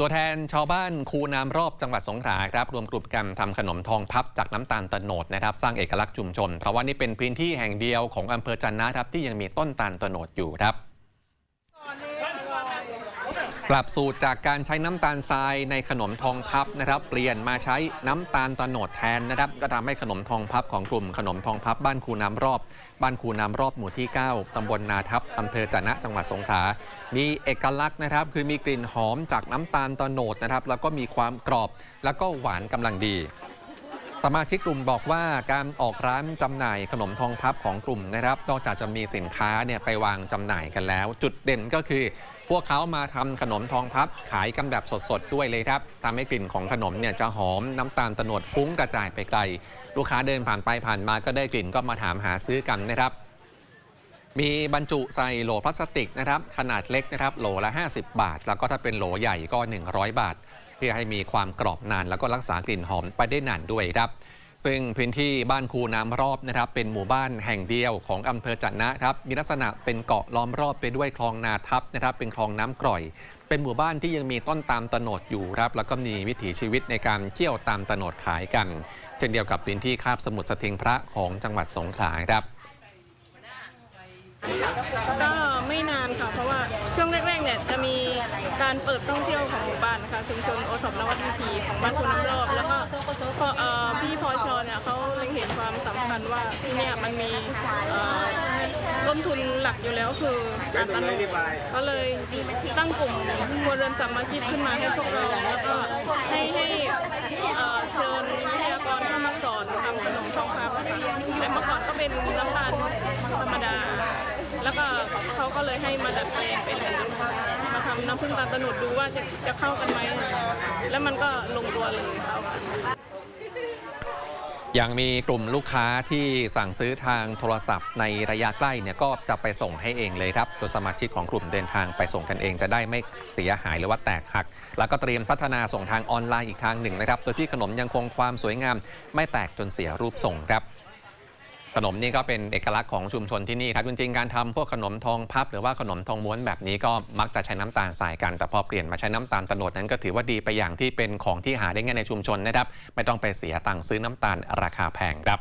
ตัวแทนชาวบ้านคูน้ำรอบจังหวัดสงขลาครับรวมกลุ่มกันทำขนมทองพับจากน้ำตาลตะโนดนะครับ สร้างเอกลักษณ์ชุมชน เพราะว่านี่เป็นพื้นที่แห่งเดียวของอำเภอจันนะครับที่ยังมีต้นตาลตะโนดอยู่ครับ ปรับสูตรจากการใช้น้ำตาลทรายในขนมทองพับนะครับ เปลี่ยนมาใช้น้ำตาลตะโนดแทนนะครับ ก็ทำให้ขนมทองพับของกลุ่มขนมทองพับบ้านคูน้ำรอบ บ้านคูน้ำรอบหมู่ที่ 9ตำบลนาทับอำเภอจะนะจังหวัดสงขลา มีเอกลักษณ์นะครับ คือมีกลิ่นหอมจากน้ำตาลตะโนดนะครับ แล้วก็มีความกรอบแล้วก็หวานกำลังดีสมาชิกกลุ่มบอกว่าการออกร้านจำหน่ายขนมทองพับของกลุ่มนะครับ นอกจากจะมีสินค้าเนี่ยไปวางจำหน่ายกันแล้ว จุดเด่นก็คือ พวกเขามาทำขนมทองพับขายกันแบบสดๆด้วยเลยครับทำให้กลิ่นของขนมเนี่ยจะหอมน้ำตาลตะโนดฟุ้งกระจายไปไกล ลูกค้าเดินผ่านไปผ่านมาก็ได้กลิ่นก็มาถามหาซื้อกันนะครับ มีบรรจุใส่โหลพลาสติกนะครับขนาดเล็กนะครับโหลละ 50 บาท แล้วก็ถ้าเป็นโหลใหญ่ก็ 100 บาท เพื่อให้มีความกรอบนานแล้วก็รักษากลิ่นหอมไปได้นานด้วยครับ ซึ่งพื้นที่บ้านคูน้ำรอบนะครับ เป็นหมู่บ้านแห่งเดียวของอำเภอจันนะครับ มีลักษณะเป็นเกาะล้อมรอบไปด้วยคลองนาทับนะครับ เป็นคลองน้ำกร่อย เป็นหมู่บ้านที่ยังมีต้นตาลตโนดอยู่ครับ แล้วก็มีวิถีชีวิตในการเที่ยวตามตโนดขายกัน เช่นเดียวกับพื้นที่คาบสมุทรสทิงพระของจังหวัดสงขลาครับก็ไม่นานค่ะ เพราะว่าช่วงแรกๆเนี่ยจะมีการเปิดท่องเที่ยวของหมู่บ้านนะคะชุมชนโอทอปนวัดวิถีของบ้านคุณน้ำรอบแล้วก็ ความสำคัญว่าที่เนี่ยมันมีต้นทุนหลักอยู่แล้วคือการตลาดก็เลยตั้งกลุ่มครัวเรือนสามัคคีขึ้นมาให้พวกเราแล้วก็ให้ให้เชิญวิทยากรเข้ามาสอนทำขนมทองคำนะคะแต่เมื่อก่อนก็เป็นน้ำตาลธรรมดา แล้วก็เขาก็เลยให้มาดัดแปลงเป็นมาทำน้ำผึ้งตาลตนุดดูว่าจะจะเข้ากันไหมแล้วมันก็ลงตัวเลย ยังมีกลุ่มลูกค้าที่สั่งซื้อทางโทรศัพท์ในระยะใกล้เนี่ยก็จะไปส่งให้เองเลยครับตัวสมาชิกของกลุ่มเดินทางไปส่งกันเองจะได้ไม่เสียหายหรือว่าแตกหัก แล้วก็เตรียมพัฒนาส่งทางออนไลน์อีกทางหนึ่งนะครับโดยที่ขนมยังคงความสวยงาม ไม่แตกจนเสียรูปส่งครับ ขนมนี่ก็เป็นเอกลักษณ์ของชุมชนที่นี่ครับจริงๆการทำพวกขนมทองพับ หรือว่าขนมทองม้วนแบบนี้ก็มักจะใช้น้ำตาลใส่กันแต่พอเปลี่ยนมาใช้น้ำตาลตะโนดนั้นก็ถือว่าดีไปอย่างที่เป็นของที่หาได้ง่ายในชุมชนนะครับไม่ต้องไปเสียตังค์ซื้อน้ำตาลราคาแพงครับ